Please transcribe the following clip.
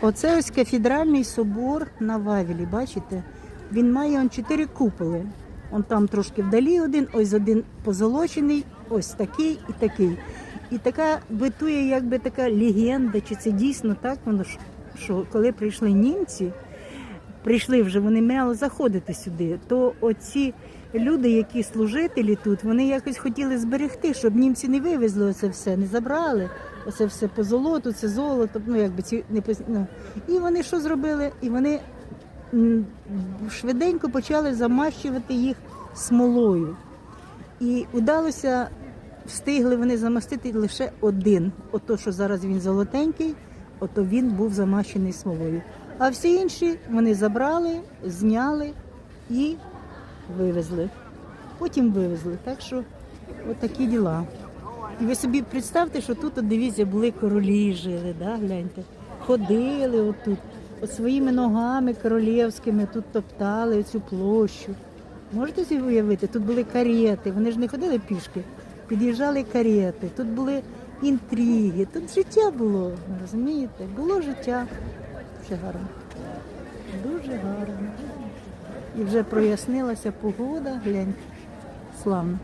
Оце ось кафедральний собор на Вавілі, бачите? Він має он чотири куполи. Он там трошки вдалі один, ось один позолочений, ось такий і такий. І така битує, якби така легенда, чи це дійсно так воно що коли прийшли німці, прийшли вже, вони мали заходити сюди, то оці люди, які служителі тут, вони якось хотіли зберегти, щоб німці не вивезли оце все, не забрали. Оце все по золоту, це золото, ну якби ці не ну. І вони що зробили? І вони швиденько почали замащувати їх смолою. І удалося, встигли вони замастити лише один. Ото, що зараз він золотенький, ото він був замащений смолою. А всі інші вони забрали, зняли і вивезли. Потім вивезли. Так що отакі діла. І ви собі представте, що тут, от, дивіться, були королі жили, да? гляньте. Ходили отут, от своїми ногами королівськими тут топтали цю площу. Можете собі уявити, тут були карети, вони ж не ходили пішки, під'їжджали карети, тут були інтриги, тут життя було, розумієте? Було життя. Дуже гарно. Дуже гарно. І вже прояснилася погода, глянь, славно.